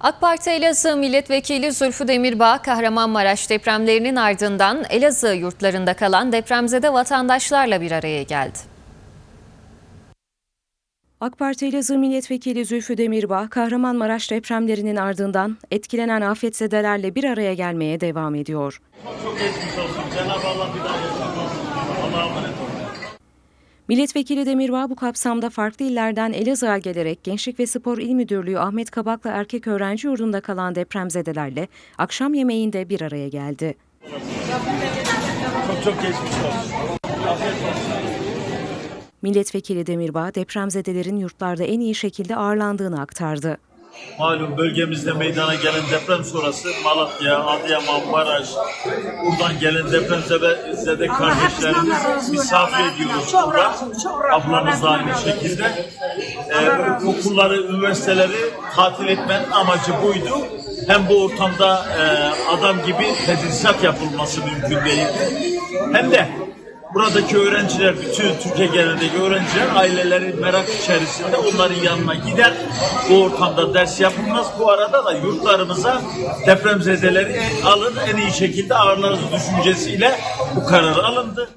AK Parti Elazığ Milletvekili Zülfü Demirbağ, Kahramanmaraş depremlerinin ardından Elazığ yurtlarında kalan depremzede vatandaşlarla bir araya geldi. AK Parti Elazığ Milletvekili Zülfü Demirbağ, Kahramanmaraş depremlerinin ardından etkilenen afetzedelerle bir araya gelmeye devam ediyor. Çok geçmiş olsun. Cenab-ı Allah bir daha yaşatmasın. Allah'a emanet olun. Milletvekili Demirbağ bu kapsamda farklı illerden Elazığ'a gelerek Gençlik ve Spor İl Müdürlüğü Ahmet Kabaklı Erkek Öğrenci Yurdu'nda kalan depremzedelerle akşam yemeğinde bir araya geldi. Çok çok geçmiş olsun. Milletvekili Demirbağ, depremzedelerin yurtlarda en iyi şekilde ağırlandığını aktardı. Malum bölgemizde meydana gelen deprem sonrası Malatya, Adıyaman, Maraş, buradan gelen depremzede kardeşlerimiz misafir ediyoruz burada. Ablamız da aynı şekilde. Ee, okulları, üniversiteleri tatil etmenin amacı buydu. Hem bu ortamda e, adam gibi tedrisat yapılması mümkün değildi. Hem de buradaki öğrenciler, bütün Türkiye genelindeki öğrenciler aileleri merak içerisinde onların yanına gider. Bu ortamda ders yapılmaz. Bu arada da yurtlarımıza depremzedeleri alır en iyi şekilde ağırlarız düşüncesiyle bu karar alındı.